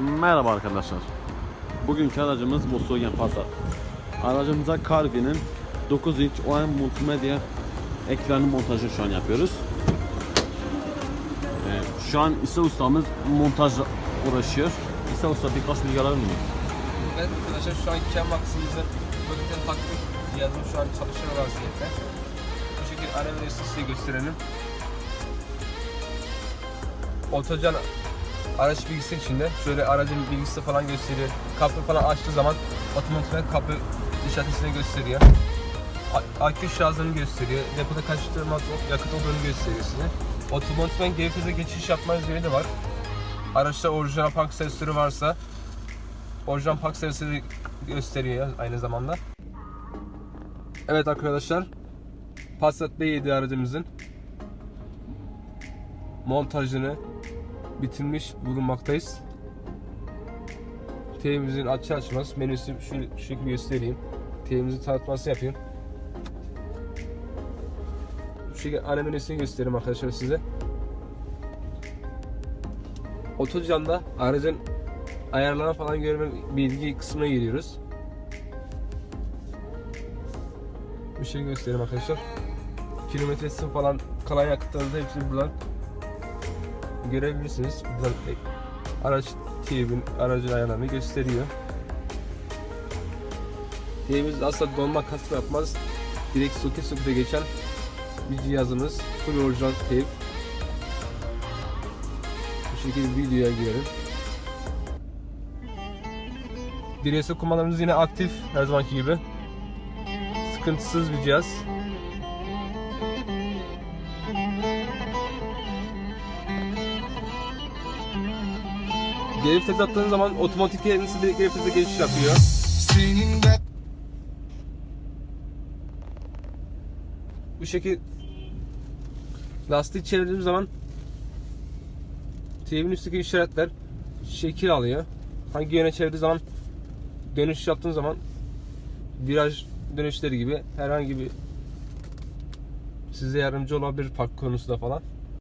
Merhaba arkadaşlar. Bugünkü aracımız Volkswagen Passat. Aracımıza Carvi'nin 9 inç OM multimedya ekranı montajı şu an yapıyoruz. Ee, şu an İsa ustamız montajla uğraşıyor. İsa usta birkaç bilgi alabilir miyim? Evet arkadaşlar şu an Kenbox'ımızın paketini taktık. Cihazım şu an çalışır vaziyette. Bu şekilde ara size gösterelim. Otocan araç bilgisi içinde şöyle aracın bilgisi falan gösteriyor. Kapı falan açtığı zaman otomatikman kapı işaretini gösteriyor. Akü şarjını gösteriyor. Depoda kaç litre yakıt olduğunu gösteriyor size. Otomatikman geri geçiş yapma özelliği de var. Araçta orijinal park sensörü varsa orijinal park sensörü gösteriyor aynı zamanda. Evet arkadaşlar. Passat B7 aracımızın montajını bitirmiş bulunmaktayız. T'imizin açı açmaz menüsü şu, şu şekilde göstereyim. T'imizin tanıtması yapayım. Şu ana menüsünü göstereyim arkadaşlar size. Otocan'da aracın ayarlarına falan görme bilgi kısmına giriyoruz. Bir şey göstereyim arkadaşlar. Kilometresi falan kalan yakıtlarınızı hepsini buradan görebilirsiniz. Buradan araç TV'nin aracın ayarlarını gösteriyor. TV'miz asla donma kasma yapmaz. Direkt soket sokete geçen bir cihazımız. Full orijinal TV. Bu şekilde videoya girelim. DRS kumandalarımız yine aktif her zamanki gibi. Sıkıntısız bir cihaz. Geri vites attığınız zaman otomatik kendisi direkt geri vitese geçiş yapıyor. Bu şekil lastik çevirdiğimiz zaman TV'nin üstteki işaretler şekil alıyor. Hangi yöne çevirdiği zaman dönüş yaptığın zaman viraj dönüşleri gibi herhangi bir size yardımcı olabilir park konusunda falan.